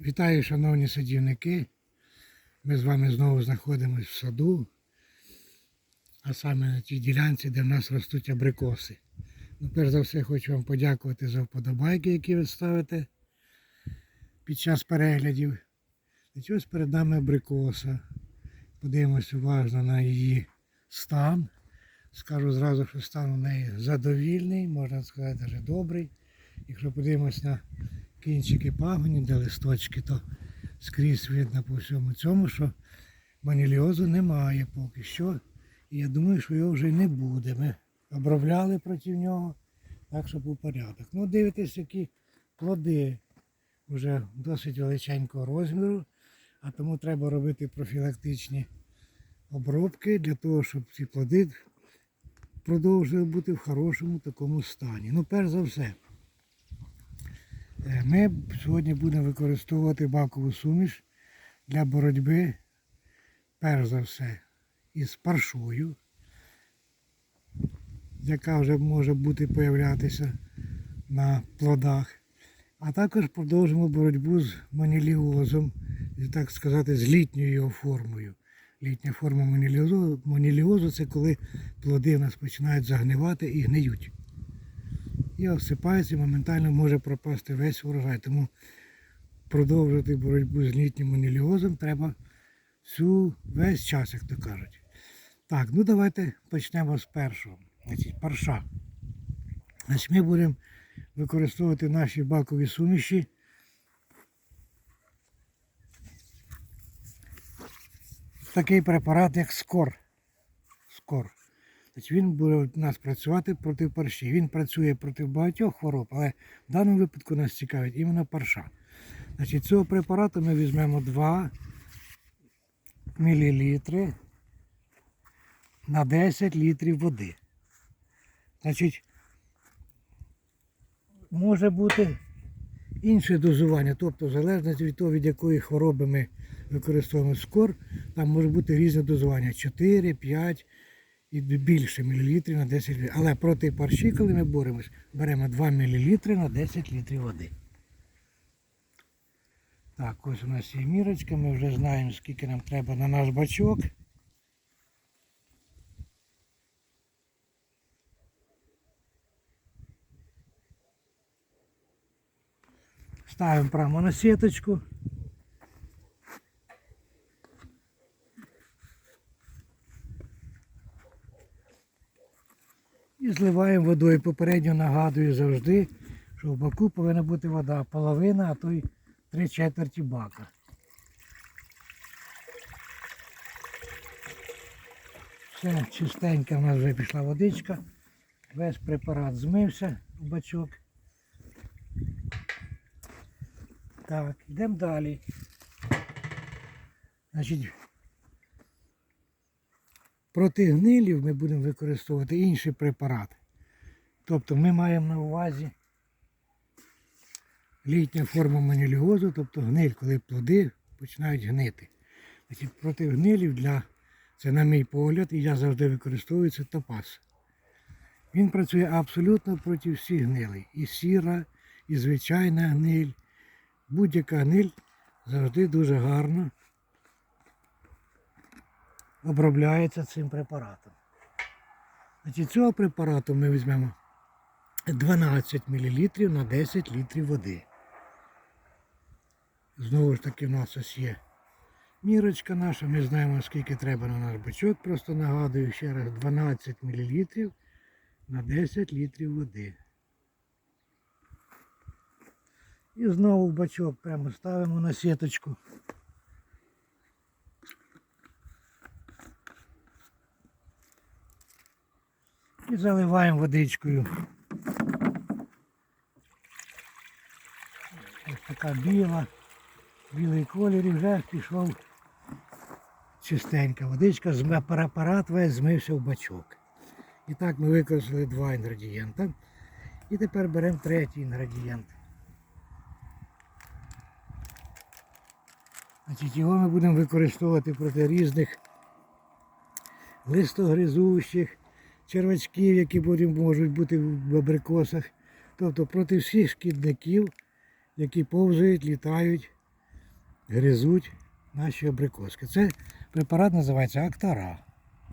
Вітаю, шановні садівники. Ми з вами знову знаходимося в саду, а саме на тій ділянці, де в нас ростуть абрикоси. Ну, перш за все, хочу вам подякувати за вподобайки, які ви ставите під час переглядів. І ось перед нами абрикоса. Подивимось уважно на її стан. Скажу зразу, що стан у неї задовільний, можна сказати, навіть добрий. Якщо подивимось на кінчики пагоні, де листочки, то скрізь видно по всьому цьому, що маніліозу немає поки що. І я думаю, що його вже не буде. Ми обробляли проти нього, так що був порядок. Ну, дивитесь, які плоди вже досить величенького розміру, а тому треба робити профілактичні обробки для того, щоб ці плоди продовжували бути в хорошому такому стані. Ну, перш за все, Ми сьогодні будемо використовувати бакову суміш для боротьби, перш за все, із паршою, яка вже може бути появлятися на плодах. А також продовжимо боротьбу з маніліозом, так сказати, з літньою його формою. Літня форма маніліозу це коли плоди у нас починають загнивати і гниють і осипається, моментально може пропасти весь урожай. Тому продовжувати боротьбу з літнім аніліозом треба всю, весь час, як то кажуть. Так, ну давайте почнемо з першого. Значить, парша. Значить, ми будемо використовувати наші бакові суміші. Такий препарат, як скор. Скор. Значить, він буде у нас працювати проти парші. Він працює проти багатьох хвороб, але в даному випадку нас цікавить іменно парша. Значить, цього препарату ми візьмемо 2 мл на 10 літрів води. Значить, може бути інше дозування, тобто в залежності від того, від якої хвороби ми використовуємо скор, там може бути різне дозування 4, 5 і більше мілілітрів на 10 літрів. Але проти парші, коли ми боремось, беремо 2 мл на 10 літрів води. Так, ось у нас є мірочка, ми вже знаємо, скільки нам треба на наш бачок. Ставимо прямо на сіточку. І зливаємо водою. Попередньо нагадую завжди, що в баку повинна бути вода половина, а то й три четверті бака. Все, чистенька в нас вже пішла водичка. Весь препарат змився в бачок. Так, йдемо далі. Значить, проти гнилів ми будемо використовувати інший препарат. Тобто ми маємо на увазі літня форма маніліозу, тобто гниль, коли плоди починають гнити. Значить, проти гнилів для, це на мій погляд, і я завжди використовую це топаз. Він працює абсолютно проти всіх гнилей. І сіра, і звичайна гниль. Будь-яка гниль завжди дуже гарно обробляється цим препаратом. Значить, цього препарату ми візьмемо 12 мл на 10 літрів води. Знову ж таки, в нас ось є мірочка наша, ми знаємо, скільки треба на наш бачок. Просто нагадую ще раз 12 мл на 10 літрів води. І знову бачок прямо ставимо на сіточку. Заливаємо водичкою. Ось така біла, білий колір і вже пішов чистенька водичка, апарат весь змився в бачок. І так ми використали два інгредієнти. І тепер беремо третій інгредієнт. Значить, Його ми будемо використовувати проти різних листогризущих, червачків, які можуть бути в абрикосах. Тобто проти всіх шкідників, які повзають, літають гризуть наші абрикоски. Це препарат називається Актара.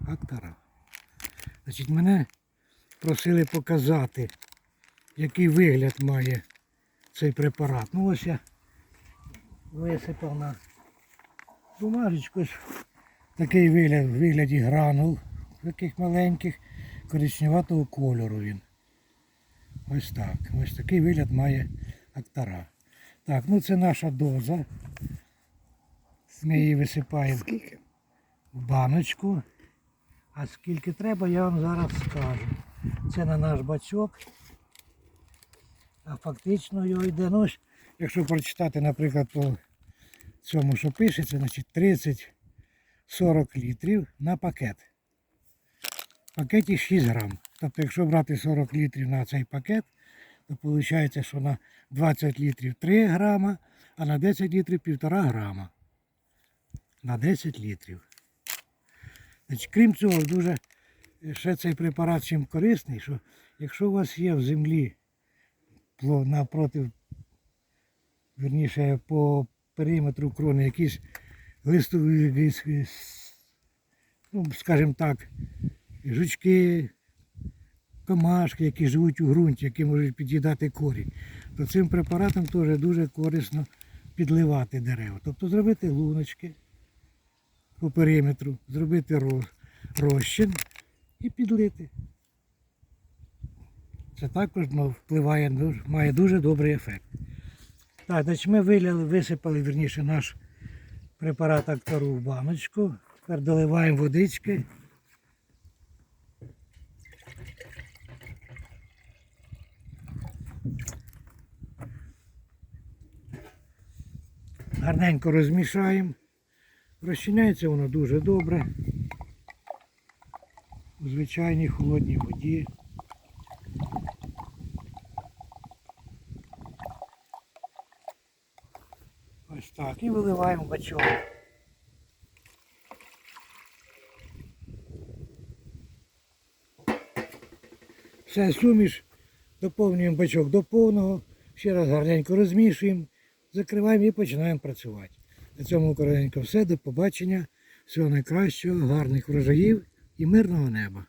Актара. Значить, мене просили показати, який вигляд має цей препарат. Ну ось я висипав на бумажечку. Такий вигляд, в вигляді гранул, таких маленьких, коричневатого кольору він. Ось так. Ось такий вигляд має актара. Так, ну це наша доза. Ми її висипаємо Скільки? в баночку. А скільки треба, я вам зараз скажу. Це на наш бачок. А фактично його йде, ну, якщо прочитати, наприклад, по цьому, що пишеться, значить 30-40 літрів на пакет. Пакеті 6 грам. Тобто, якщо брати 40 літрів на цей пакет, то виходить, що на 20 літрів 3 грама, а на 10 літрів 1,5 грама. На 10 літрів. Значить, крім цього, дуже е, ще цей препарат чим корисний, що якщо у вас є в землі напроти, верніше по периметру крони якісь листові, ну, скажімо так, жучки, комашки, які живуть у ґрунті, які можуть під'їдати корінь, то цим препаратом теж дуже корисно підливати дерева. Тобто зробити луночки по периметру, зробити розчин і підлити. Це також ну, впливає, має дуже добрий ефект. Так, значить ми виляли, висипали вірніше наш препарат актору в баночку. Тепер доливаємо водички. Гарненько розмішаємо. Розчиняється воно дуже добре. У звичайній холодній воді. Ось так. І виливаємо бачок. Все, суміш, доповнюємо бачок до повного, ще раз гарненько розмішуємо, закриваємо і починаємо працювати. На цьому коротенько все. До побачення. Всього найкращого, гарних врожаїв і мирного неба.